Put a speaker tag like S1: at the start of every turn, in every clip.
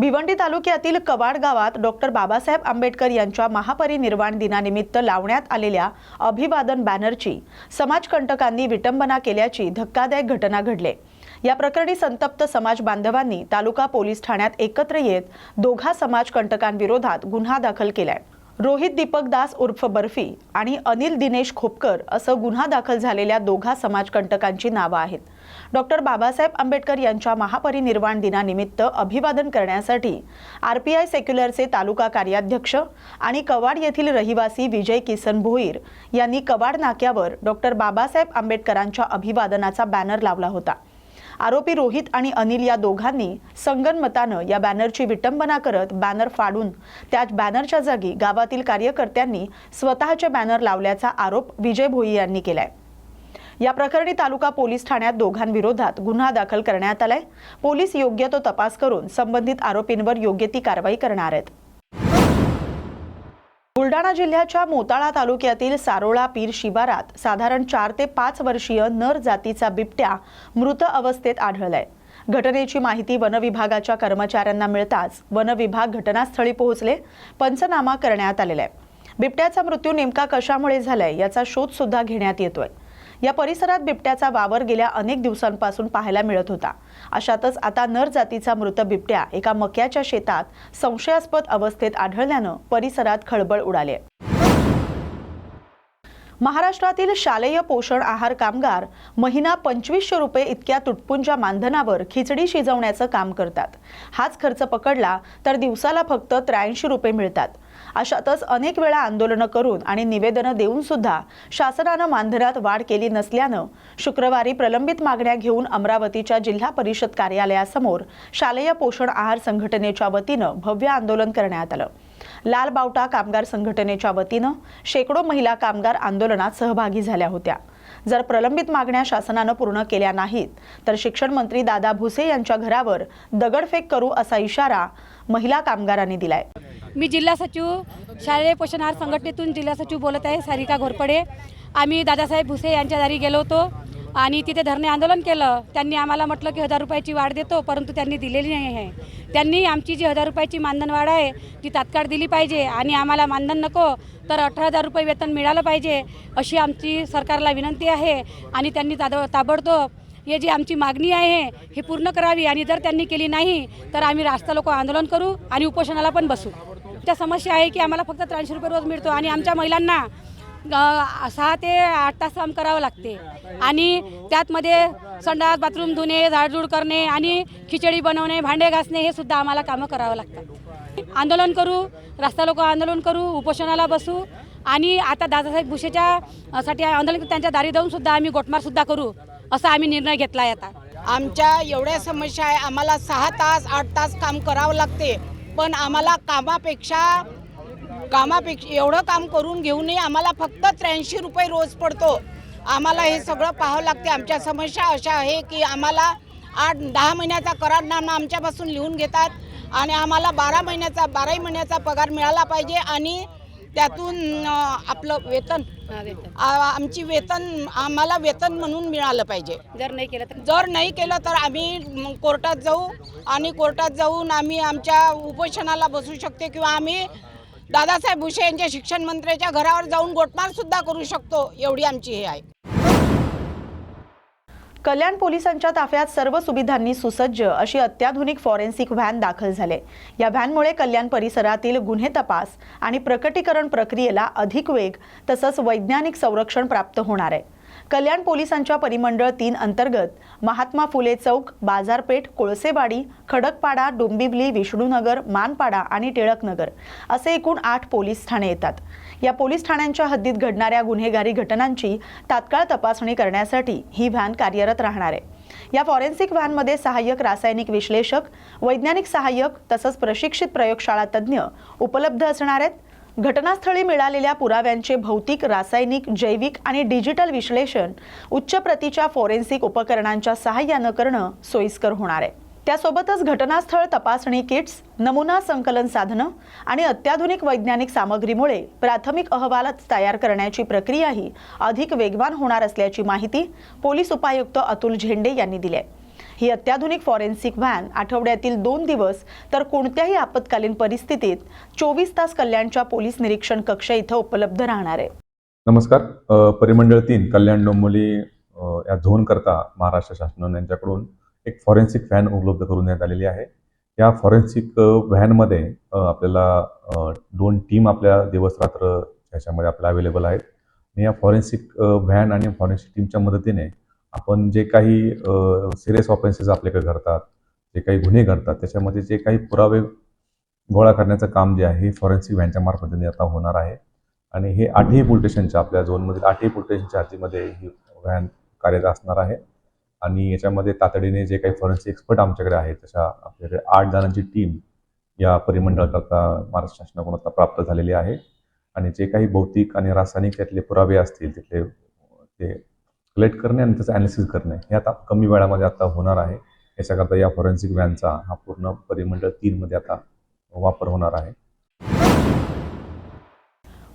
S1: भिवंडी तालुक्यातील कवाड गावात डॉक्टर बाबासाहेब आंबेडकर यांच्या महापरिनिर्वाण दिनानिमित्त लावण्यात आलेल्या अभिवादन बॅनरची समाजकंटकांनी विटंबना केल्याची धक्कादायक घटना घडले. या प्रकरणी संतप्त समाज बांधवांनी तालुका पोलीस ठाण्यात एकत्र येत दोघा समाजकंटकांविरोधात गुन्हा दाखल केलाय. रोहित दीपक दास उर्फ बर्फी आणि अनिल दिनेश खोपकर असं गुन्हा दाखल झालेल्या दोघा समाजकंटकांची नावं आहेत. डॉक्टर बाबासाहेब आंबेडकर यांच्या महापरिनिर्वाण दिनानिमित्त अभिवादन करण्यासाठी आर पी आय सेक्युलरचे तालुका कार्याध्यक्ष आणि कवाड येथील रहिवासी विजय किसन भोईर यांनी कवाड नाक्यावर डॉक्टर बाबासाहेब आंबेडकरांच्या अभिवादनाचा बॅनर लावला होता. आरोपी रोहित आणि अनिल या दोघांनी संगनमतानं या बॅनरची विटंबना करत बॅनर फाडून त्याच बॅनरच्या जागी गावातील कार्यकर्त्यांनी स्वतःचे बॅनर लावल्याचा आरोप विजय भोई यांनी केलाय. या प्रकरणी तालुका पोलीस ठाण्यात दोघांविरोधात गुन्हा दाखल करण्यात आलाय. पोलीस योग्य तो तपास करून संबंधित आरोपींवर योग्य ती कारवाई करणार आहेत. बुलडाणा जिल्ह्याच्या मोताळा तालुक्यातील सारोळा पीर शिवारात साधारण चार ते पाच वर्षीय नर जातीचा बिबट्या मृत अवस्थेत आढळलाय. घटनेची माहिती वनविभागाच्या कर्मचाऱ्यांना मिळताच वनविभाग घटनास्थळी पोहोचले पंचनामा करण्यात आलेला आहे. बिबट्याचा मृत्यू नेमका कशामुळे झालाय याचा शोध सुद्धा घेण्यात येतोय. या परिसरात बिबट्याचा वावर गेल्या अनेक दिवसांपासून पाहायला मिळत होता. अशातच आता नर जातीचा मृत बिबट्या एका मक्याच्या शेतात संशयास्पद अवस्थेत आढळल्यानं परिसरात खळबळ उडाली. महाराष्ट्रातील शालेय पोषण आहार कामगार महिना पंचवीसशे रुपये इतक्या तुटपुंच्या मानधनावर खिचडी शिजवण्याचं काम करतात. हाच खर्च पकडला तर दिवसाला फक्त त्र्याऐंशी रुपये मिळतात. अशातच अनेक वेळा आंदोलनं करून आणि निवेदनं देऊन सुद्धा शासनानं मानधनात वाढ केली नसल्यानं शुक्रवारी प्रलंबित मागण्या घेऊन अमरावतीच्या जिल्हा परिषद कार्यालयासमोर शालेय पोषण आहार संघटनेच्या वतीनं भव्य आंदोलन करण्यात आलं. लाल बावटा कामगार संघटनेच्या वतीनं शेकडो महिला कामगार आंदोलनात सहभागी झाल्या होत्या. जर प्रलंबित मागण्या शासनानं पूर्ण केल्या नाहीत तर शिक्षण मंत्री दादा भुसे यांच्या घरावर दगडफेक करू असा इशारा महिला कामगारांनी दिलाय.
S2: मी जिल्हा सचिव शालेय पोषण आहार संघटनेतून जिल्हा सचिव बोलत आहे सारिका घोरपडे. आम्ही दादासाहेब भुसे यांच्या दारी गेलो होतो. आणि तिथे धरणे आंदोलन केलं. त्यांनी आम्हाला म्हटलं की हजार रुपयाची वाढ देतो परंतु त्यांनी दिलेली नाही आहे. त्यांनी आमची जी हजार रुपयाची मानधन वाढ आहे ती तात्काळ दिली पाहिजे आणि आम्हाला मानधन नको तर अठरा हजार रुपये वेतन मिळालं पाहिजे अशी आमची सरकारला विनंती आहे आणि त्यांनी ताद ताबडतोब हे जी आमची मागणी आहे ही पूर्ण करावी आणि जर त्यांनी केली नाही तर आम्ही रास्ता लोक आंदोलन करू आणि उपोषणाला पण बसू. त्या समस्या आहे की आम्हाला फक्त त्र्याऐंशी रुपये रोज मिळतो आणि आमच्या महिलांना सहा ते आठ तास काम करावं लागते. आणि त्यातमध्ये संडास बाथरूम धुणे झाडझूड करणे आणि खिचडी बनवणे भांडे घासणे हे सुद्धा आम्हाला कामं करावं लागतात. आंदोलन करू रस्ता लोक आंदोलन करू उपोषणाला बसू आणि आता दादासाहेब भुसेच्या साठी आंदोलन त्यांच्या दारी जाऊन सुद्धा आम्ही गोटमार सुद्धा करू असा आम्ही निर्णय घेतला आहे आता.
S3: आमच्या एवढ्या समस्या आहे आम्हाला सहा तास आठ तास काम करावं लागते पण आम्हाला कामापेक्षा कामापेक्षा एवढं काम करून घेऊनही आम्हाला फक्त त्र्याऐंशी रुपये रोज पडतो. आम्हाला हे सगळं पाहावं लागते. आमच्या समस्या अशा आहे की आम्हाला आठ दहा महिन्याचा करारनामा आमच्यापासून लिहून घेतात आणि आम्हाला बारा महिन्याचा बाराही महिन्याचा पगार मिळाला पाहिजे आणि त्यातून आपलं वेतन आमची वेतन आम्हाला वेतन म्हणून मिळालं पाहिजे.
S2: जर नाही केलं तर?
S3: जर नाही केलं तर आम्ही कोर्टात जाऊ आणि कोर्टात जाऊन आम्ही आमच्या उपोषणाला बसू शकते किंवा आम्ही दादासाहेब भुसे यांच्या शिक्षण मंत्र्याच्या घरावर जाऊन गोटमार सुद्धा करू शकतो एवढी आमची हे आहे.
S1: कल्याण पोलिसांच्या ताफ्यात सर्व सुविधांनी सुसज्ज अशी अत्याधुनिक फॉरेन्सिक व्हॅन दाखल झाले. या व्हॅनमुळे कल्याण परिसरातील गुन्हे तपास आणि प्रकटीकरण प्रक्रियेला अधिक वेग तसंच वैज्ञानिक संरक्षण प्राप्त होणार आहे. कल्याण पोलिसांच्या परिमंडळ तीन अंतर्गत महात्मा फुले चौक बाजारपेठ कोळसेवाडी खडकपाडा डोंबिवली विष्णुनगर मानपाडा आणि टिळकनगर असे एकूण आठ पोलीस ठाणे येतात. या पोलीस ठाण्यांच्या हद्दीत घडणाऱ्या गुन्हेगारी घटनांची तात्काळ तपासणी करण्यासाठी ही व्हॅन कार्यरत राहणार आहे. या फॉरेन्सिक व्हॅनमध्ये सहाय्यक रासायनिक विश्लेषक वैज्ञानिक सहाय्यक तसंच प्रशिक्षित प्रयोगशाळा तज्ज्ञ उपलब्ध असणार आहेत. घटनास्थळी मिळालेल्या पुराव्यांचे भौतिक रासायनिक जैविक आणि डिजिटल विश्लेषण उच्च प्रतीच्या फॉरेन्सिक उपकरणांच्या सहाय्यानं करणं सोयीस्कर होणार आहे. त्यासोबतच घटनास्थळ तपासणी किट्स नमुना संकलन साधनं आणि अत्याधुनिक वैज्ञानिक सामग्रीमुळे प्राथमिक अहवालच तयार करण्याची प्रक्रियाही अधिक वेगवान होणार असल्याची माहिती पोलीस उपायुक्त अतुल झेंडे यांनी दिली आहे. ही अत्याधुनिक फॉरेन्सिक व्हॅन आठवड्यातील दोन दिवस तर कोणत्याही आपत्कालीन परिस्थितीत चोवीस तास कल्याणच्या पोलीस निरीक्षण कक्ष इथं उपलब्ध राहणार आहे.
S4: नमस्कार. परिमंडळ तीन कल्याण डोंबोली या या झोनकरता महाराष्ट्र शासनाने यांच्याकडून एक फॉरेन्सिक व्हॅन उपलब्ध करून देण्यात आलेली आहे. या फॉरेन्सिक व्हॅनमध्ये आपल्याला दोन टीम आपल्या दिवस रात्र ह्याच्यामध्ये आपल्याला अवेलेबल आहेत. आणि या फॉरेन्सिक व्हॅन आणि फॉरेन्सिक टीमच्या मदतीने आपण जे काही सिरियस ऑफेन्सेस आपल्याकडे घडतात जे काही गुन्हे घडतात त्याच्यामध्ये जे काही पुरावे गोळा करण्याचं काम जे आहे हे फॉरेन्सिक व्हॅनच्या मार्फतीने आता होणार आहे. आणि हे आठही पोलिटेशनच्या आपल्या झोनमधील आठही पोलिटेशनच्या स्टेशनच्या हद्दीमध्ये ही व्हॅन कार्यरत असणार आहे. आणि याच्यामध्ये तातडीने जे काही फॉरेन्सिक एक्सपर्ट आमच्याकडे आहेत तशा आपल्याकडे आठ जणांची टीम या परिमंडळाकरता महाराष्ट्र शासनाकडून आता प्राप्त झालेली आहे. आणि जे काही भौतिक आणि रासायनिक त्यातले पुरावे असतील तिथले ते कलेक्ट करणे आणि त्याचं ॲनालिसिस करणे. हे आता कमी वेळामध्ये आता होणार आहे. याच्याकरता या फॉरेन्सिक व्हॅनचा हा पूर्ण परिमंडळ तीनमध्ये आता वापर होणार आहे.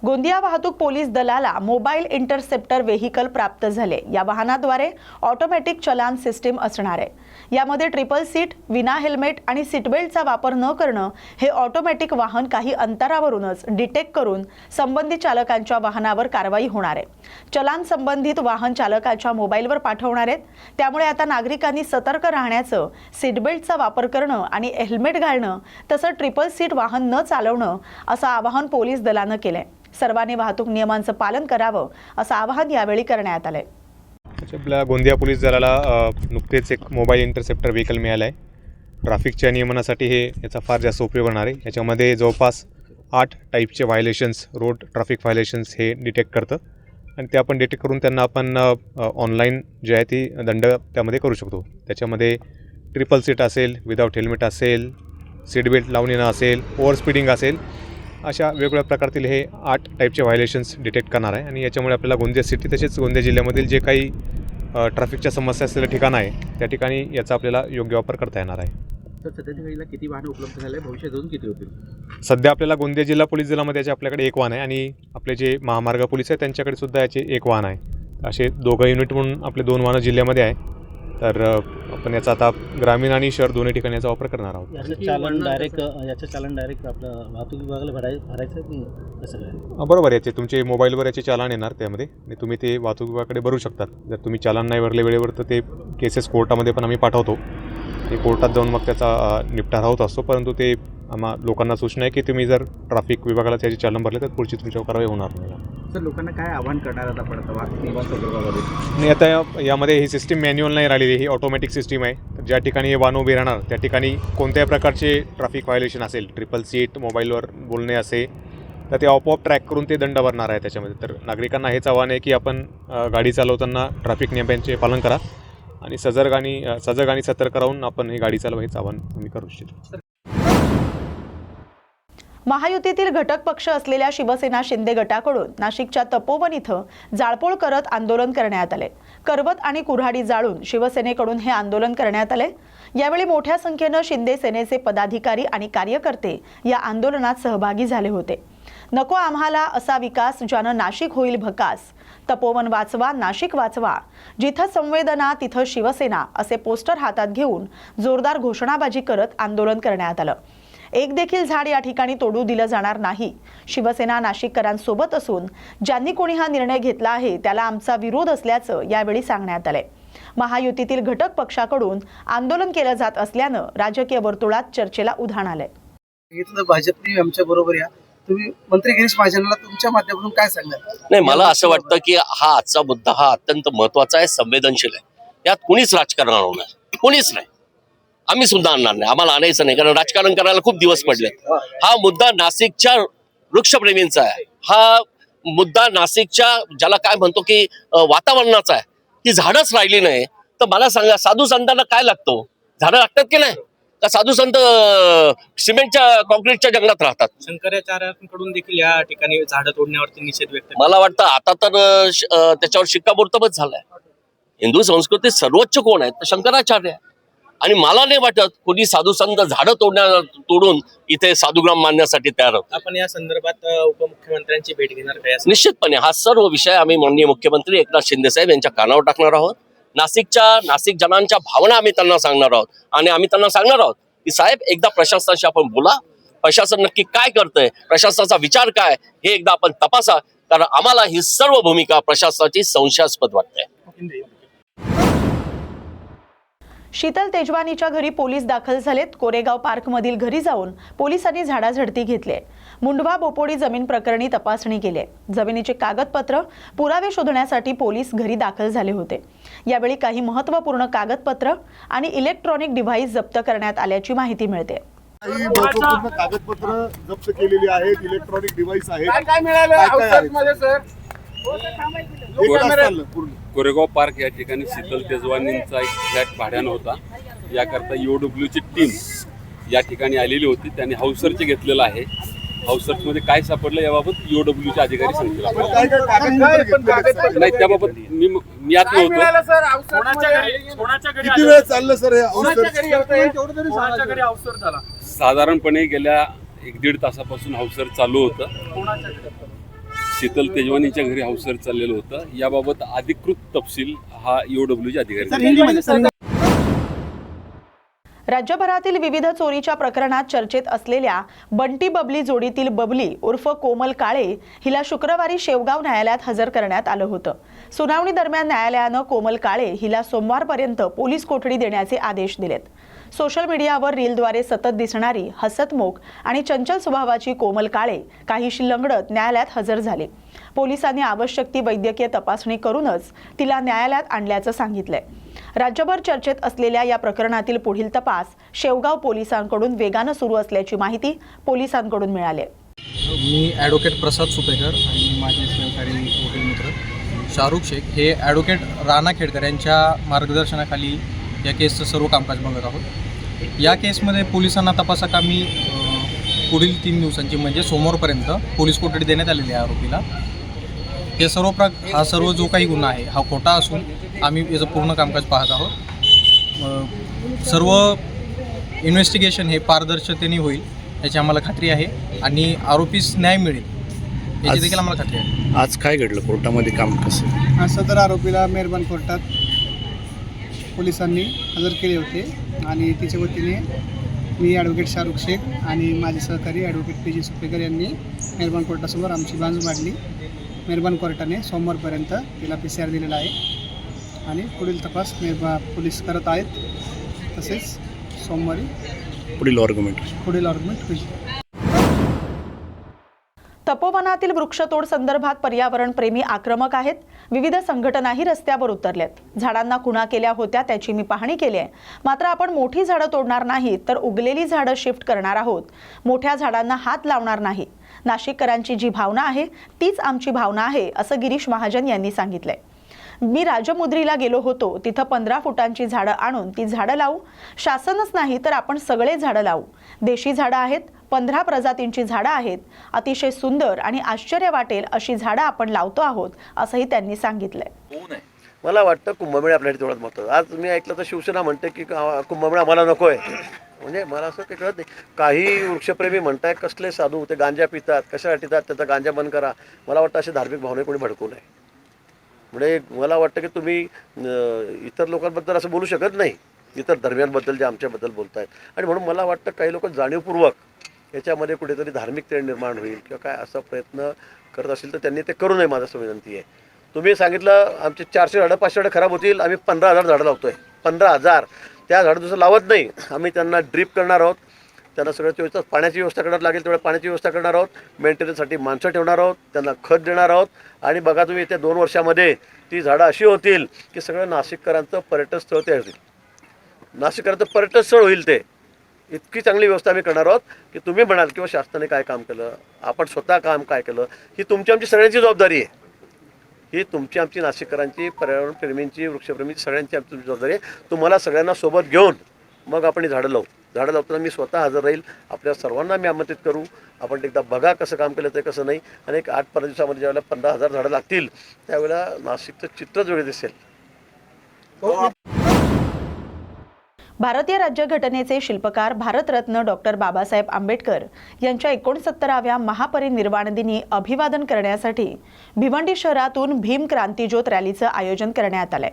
S1: गोंदिया वाहतूक पोलीस दलाला मोबाईल इंटरसेप्टर व्हेकल प्राप्त झाले. या वाहनाद्वारे ऑटोमॅटिक चलान सिस्टीम असणार आहे. यामध्ये ट्रिपल सीट विना हेल्मेट आणि सीटबेल्टचा वापर न करणं हे ऑटोमॅटिक वाहन काही अंतरावरूनच डिटेक्ट करून संबंधित चालकांच्या वाहनावर कारवाई होणार आहे. चलान संबंधित वाहन चालकाच्या मोबाईलवर पाठवणार आहेत. त्यामुळे आता नागरिकांनी सतर्क राहण्याचं सीटबेल्टचा वापर करणं आणि हेल्मेट घालणं तसं ट्रिपल सीट वाहन न चालवणं असं आवाहन पोलीस दलानं केलंय. सर्वांनी वाहतूक नियमांचं पालन करावं असं आवाहन यावेळी करण्यात आलंय.
S5: आपल्या गोंदिया पोलीस दलाला नुकतेच एक मोबाईल इंटरसेप्टर व्हेकल मिळालं आहे ट्रॅफिकच्या नियमनासाठी हे याचा फार जास्त उपयोग होणार आहे. याच्यामध्ये जवळपास आठ टाईपचे व्हायलेशन्स रोड ट्रॅफिक व्हायलेशन्स हे डिटेक्ट करतं. आणि ते आपण डिटेक्ट करून त्यांना आपण ऑनलाईन जे आहे ती दंड त्यामध्ये करू शकतो. त्याच्यामध्ये ट्रिपल सीट असेल विदाऊट हेल्मेट असेल सीट बेल्ट लावून येणं असेल ओव्हर स्पीडिंग असेल अशा वेगवेगळ्या प्रकारतील हे आठ टाईपचे व्हायलेशन्स डिटेक्ट करणार आहे. आणि याच्यामुळे आपल्याला गोंदिया सिटी तसेच गोंदिया जिल्ह्यामधील जे काही ट्रॅफिकच्या समस्या असलेलं ठिकाण आहे त्या ठिकाणी याचा आपल्याला योग्य वापर करता येणार आहे.
S6: तर किती वाहनं उपलब्ध झाले भविष्यात अजून किती होतील?
S5: सध्या आपल्याला गोंदिया जिल्हा पोलीस दलामध्ये याचे आपल्याकडे एक वाहन आहे आणि आपले जे महामार्ग पोलीस आहे त्यांच्याकडे सुद्धा याचे एक वाहन आहे. असे दोघं युनिट म्हणून आपले दोन वाहनं जिल्ह्यामध्ये आहे. तर आपण याचा आता ग्रामीण आणि शहर दोन्ही ठिकाणी याचा वापर करणार आहोत.
S6: याचं चालन डायरेक्ट याचं चालन डायरेक्ट आपलं वाहतूक विभागाला भराय भरायचं की कसं काय?
S5: अ, बरोबर याचे तुमचे मोबाईलवर याचे चालान येणार त्यामध्ये. आणि तुम्ही ते वाहतूक विभागाकडे भरू शकतात. जर तुम्ही चालान नाही भरले वेळेवर तर ते केसेस कोर्टामध्ये पण आम्ही पाठवतो. ते कोर्टात जाऊन मग त्याचा निपटारा होत असतो. परंतु ते आम्हा लोकांना सूचना आहे की तुम्ही जर ट्रॅफिक विभागाला त्याचे चालन भरले तर पुढची तुमच्यावर कारवाई होणार नाही.
S6: सर लोकांना काय आव्हान करणार आता आपण आता
S5: आणि आता या- यामध्ये ही सिस्टीम मॅन्युअल नाही राहिलेली ही ऑटोमॅटिक सिस्टीम आहे. तर ज्या ठिकाणी हे वाहन उभे राहणार त्या ठिकाणी कोणत्याही प्रकारचे ट्रॅफिक व्हायलेशन असेल ट्रिपल सीट मोबाईलवर बोलणे असे तर ते आपोआप ट्रॅक करून ते दंड भरणार आहे त्याच्यामध्ये. तर नागरिकांना हेच आव्हान आहे की आपण अ, गाडी चालवताना ट्रॅफिक नियमांचे पालन करा. आणि सजग आणि अ, सजग आणि सतर्क राहून आपण ही गाडी चालवा हेच आव्हान आम्ही करू इच्छितो.
S1: महायुतीतील घटक पक्ष असलेल्या शिवसेना शिंदे गटाकडून नाशिकच्या तपोवन इथं जाळपोळ करत आंदोलन करण्यात आले. करवत आणि कुऱ्हाडी जाळून शिवसेनेकडून हे आंदोलन करण्यात आले. यावेळी मोठ्या संख्येनं शिंदे सेनेचे पदाधिकारी आणि कार्यकर्ते या आंदोलनात सहभागी झाले होते. नको आम्हाला असा विकास ज्यानं नाशिक होईल भकास. तपोवन वाचवा नाशिक वाचवा. जिथं संवेदना तिथं शिवसेना असे पोस्टर हातात घेऊन जोरदार घोषणाबाजी करत आंदोलन करण्यात आलं. एक देखील झाड या ठिकाणी तोडू दिलं जाणार नाही. शिवसेना नाशिककरांसोबत असून ज्यांनी कोणी हा निर्णय घेतला आहे त्याला आमचा विरोध असल्याचं यावेळी सांगण्यात आलंय. महायुतीतील घटक पक्षाकडून आंदोलन केलं जात असल्यानं राजकीय वर्तुळात चर्चेला उधाण आलंय.
S7: भाजपने आमच्या बरोबर या. तुम्ही मंत्री गिरीश महाजनाला तुमच्या माध्यमातून काय सांगाल?
S8: नाही मला असं वाटतं की हा आजचा मुद्दा हा अत्यंत महत्त्वाचा आहे संवेदनशील आहे. यात कुणीच राजकारण नाही. कुणीच नाही. आम्ही सुद्धा आणणार नाही. आम्हाला आणायचं नाही. कारण राजकारण करायला खूप दिवस पडले. हा मुद्दा नाशिकच्या वृक्षप्रेमींचा आहे. हा मुद्दा नाशिकच्या ज्याला काय म्हणतो की वातावरणाचा आहे. ती झाडच राहिली नाही. तर मला सांगा साधू संतांना काय लागतो? झाडं लागतात की नाही? का साधू संत सिमेंटच्या कॉन्क्रीटच्या जंगलात राहतात?
S9: शंकराचार्यांकडून देखील या ठिकाणी झाडं तोडण्यावरती निषेध व्यक्त.
S8: मला वाटतं आता तर त्याच्यावर शिक्कामोर्तबच झालाय. हिंदू संस्कृतीत सर्वोच्च कोण आहेत? तर शंकराचार्य. आहे. आणि मला नाही वाटत कोणी साधू संत झाडं तोडण्या तोडून इथे साधुग्राम मानण्यासाठी तयार होत.
S9: आपण या संदर्भात उपमुख्यमंत्र्यांची भेट घेणार काय
S8: निश्चितपणे हा सर्व विषय आम्ही माननीय मुख्यमंत्री एकनाथ शिंदे साहेब यांच्या कानावर टाकणार आहोत. नाशिकच्या नाशिक जनांच्या भावना आम्ही त्यांना सांगणार आहोत. आणि आम्ही त्यांना सांगणार आहोत की साहेब एकदा प्रशासनाशी आपण बोला. प्रशासन नक्की काय करतंय? प्रशासनाचा विचार काय? हे एकदा आपण तपासा. कारण आम्हाला ही सर्व भूमिका प्रशासनाची संशयास्पद वाटते.
S1: शीतल तेजवानीच्या घरी पोलीस दाखल झालेत. कोरेगाव पार्कमधील घरी जाऊन पोलिसांनी झाडाझडती घेतली मुंडवा बोपोडी जमीन प्रकरणी तपासणी केली. जमिनीचे कागदपत्र पुरावे शोधण्यासाठी पोलीस घरी दाखल झाले होते. यावेळी काही महत्त्वपूर्ण कागदपत्र आणि इलेक्ट्रॉनिक डिव्हाइस जप्त करण्यात आल्याची माहिती मिळते.
S10: काही महत्त्वपूर्ण कागदपत्र जप्त केलेली आहेत इलेक्ट्रॉनिक डिव्हाइस आहेत.
S11: कोरेगाव पार्क या ठिकाणी शीतल तेजवानींचा एक फ्लॅट भाड्यानं होता. याकरता ची टीम या ठिकाणी आलेली होती. त्यांनी हाऊस सर्च घेतलेला आहे. हाऊस सर्चमध्ये काय सापडलं याबाबत ईओडब्ल्यूचे अधिकारी सांगतील? नाही त्याबाबत मी मी आत नव्हतो.
S10: किती वेळ चाललं सर हे अवसर
S11: साधारणपणे गेल्या एक दीड तासापासून हाऊस सर्च चालू होतं. शीतल तेजवानीच्या घरी हाऊस सर्च चाललेलं होतं. याबाबत अधिकृत तपशील हा ईओडब्ल्यूचे अधिकारी
S1: राज्यभरातील विविध चोरीच्या प्रकरणात चर्चेत असलेल्या बंटी बबली जोडीतील बबली उर्फ कोमल काळे हिला शुक्रवारी शेवगाव न्यायालयात हजर करण्यात आलं होतं. सुनावणी दरम्यान न्यायालयानं कोमल काळे हिला सोमवारपर्यंत पोलीस कोठडी देण्याचे आदेश दिलेत. सोशल मीडियावर रीलद्वारे सतत दिसणारी हसतमुख आणि चंचल स्वभावाची कोमल काळे काहीशी लंगडत न्यायालयात हजर झाली. पोलिसांनी आवश्यक ती वैद्यकीय तपासणी करूनच तिला न्यायालयात आणल्याचं सांगितलंय. राज्यभर चर्चेत असलेल्या या प्रकरणातील पुढील तपास शेवगाव पोलिसांकडून वेगानं सुरू असल्याची माहिती पोलिसांकडून मिळाली आहे.
S12: मी ॲडव्होकेट प्रसाद सुपेकर आणि माझे सहकारी वकील मित्र शाहरुख शेख हे ॲडव्होकेट राणा खेडकर यांच्या मार्गदर्शनाखाली या केसचं सर्व कामकाज बघत आहोत या केसमध्ये पोलिसांना तपासाकामी पुढील तीन दिवसांची म्हणजे सोमवारपर्यंत पोलीस कोठडी देण्यात आलेली आहे आरोपीला हे सर्व प्र हा सर्व जो काही गुन्हा आहे हा खोटा असून आम्ही याचं पूर्ण कामकाज पाहत आहोत. सर्व इन्व्हेस्टिगेशन हे पारदर्शकतेने होईल याची आम्हाला खात्री आहे. आणि आरोपीस न्याय मिळेल याची देखील आम्हाला खात्री आहे.
S6: आज काय घडलं? कोर्टामध्ये काम कसं?
S7: आज सदर आरोपीला मेहरबान कोर्टात पोलिसांनी हजर केले होते. आणि तिच्या वतीने मी ॲडव्होकेट शाहरुख शेख आणि माझे सहकारी ॲडव्होकेट पी जी सुपेकर यांनी मेहरबान कोर्टासमोर आमची बाजू मांडली. मेहरबान कोर्टाने सोमवारपर्यंत तिला पी सी आर दिलेला आहे. आणि पुढील तपास मेहरबा पोलीस करत आहेत. तसेच सोमवारी
S6: पुढील ऑर्ग्युमेंट
S7: पुढील ऑर्ग्युमेंट होईल.
S1: तपोवनातील वृक्षतोड संदर्भात पर्यावरण प्रेमी आक्रमक आहेत. विविध संघटनाही रस्त्यावर उतरल्यात झाडांना खुणा केल्या होत्या त्याची मी पाहणी केली आहे. मात्र आपण मोठी झाडं तोडणार नाही तर उगलेली झाडं शिफ्ट करणार आहोत. मोठ्या झाडांना हात लावणार नाही. नाशिककरांची जी भावना आहे तीच आमची भावना आहे असं गिरीश महाजन यांनी सांगितलंय. मी राजमुद्रीला गेलो होतो. तिथं पंधरा फुटांची झाडं आणून ती झाडं लावू. शासनच नाही तर आपण सगळे झाडं लावू. देशी झाडं आहेत पंधरा प्रजातींची झाडं आहेत. अतिशय सुंदर आणि आश्चर्य वाटेल अशी झाडं आपण लावतो आहोत असंही त्यांनी सांगितलंय.
S13: मला वाटतं कुंभमेळा आपल्यासाठी तेवढंच महत्त्व आज मी ऐकलं तर शिवसेना म्हणते की कुंभमेळा आम्हाला नको आहे म्हणजे मला असं काही कळत नाही. काही वृक्षप्रेमी म्हणताय कसले साधू ते गांजा पितात कशासाठी पितात त्याचा गांजा बंद करा. मला वाटतं असे धार्मिक भावने कोणी भडकू नये. म्हणजे मला वाटतं की तुम्ही इतर लोकांबद्दल असं बोलू शकत नाही. इतर धर्मियांबद्दल जे आमच्याबद्दल बोलत आहेत आणि म्हणून मला वाटतं काही लोक जाणीवपूर्वक याच्यामध्ये कुठेतरी धार्मिक तेढ निर्माण होईल किंवा काय असा प्रयत्न करत असेल तर त्यांनी ते करू नये माझं असं विनंती आहे. तुम्ही सांगितलं आमचे चारशे झाडं पाचशे झाडं खराब होतील आम्ही पंधरा हजार झाडं लावतोय. पंधरा हजार. त्या झाडं दुसरं लावत नाही. आम्ही त्यांना ड्रीप करणार आहोत. त्यांना सगळं व्यवस्था पाण्याची व्यवस्था करणार लागेल तेवढ्या पाण्याची व्यवस्था करणार आहोत. मेंटेनन्ससाठी माणसं ठेवणार आहोत त्यांना खत देणार आहोत. आणि बघा तुम्ही येत्या दोन वर्षामध्ये ती झाडं अशी होतील की सगळं नाशिककरांचं पर्यटन स्थळ तयार होईल. नाशिककरांचं पर्यटन स्थळ होईल ते. इतकी चांगली व्यवस्था आम्ही करणार आहोत की तुम्ही म्हणाल किंवा शासनाने काय काम केलं आपण स्वतः काम काय केलं ही तुमची आमची सगळ्यांची जबाबदारी आहे. ही तुमची आमची नाशिककरांची पर्यावरणप्रेमींची वृक्षप्रेमींची सगळ्यांची आमची जबाबदारी आहे. तुम्हाला सगळ्यांना सोबत घेऊन मग आपण ही झाडं लावू. झाडं लावताना मी स्वतः हजर राहील. आपल्या सर्वांना मी आमंत्रित करू. आपण एकदा बघा कसं काम केलं ते कसं नाही. आणि एक आठ पंधरा दिवसामध्ये ज्यावेळेला पंधरा हजार झाडं लागतील त्यावेळेला नाशिकचं चित्रच जुळे दिसेल.
S1: भारतीय राज्यघटनेचे शिल्पकार भारतरत्न डॉक्टर बाबासाहेब आंबेडकर यांच्या एकोणसत्तराव्या महापरिनिर्वाण दिनी अभिवादन करण्यासाठी भिवंडी शहरातून भीम क्रांती ज्योत रॅलीचं आयोजन करण्यात आलंय.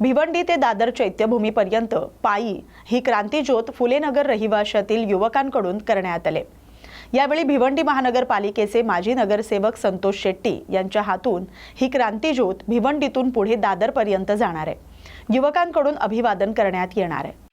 S1: भिवंडी ते दादर चैत्यभूमीपर्यंत पायी ही क्रांतीज्योत फुलेनगर रहिवाशातील युवकांकडून करण्यात आले. यावेळी भिवंडी महानगरपालिकेचे माजी नगरसेवक संतोष शेट्टी यांच्या हातून ही क्रांतीज्योत भिवंडीतून पुढे दादरपर्यंत जाणार आहे. युवकांकडून अभिवादन करण्यात येणार आहे.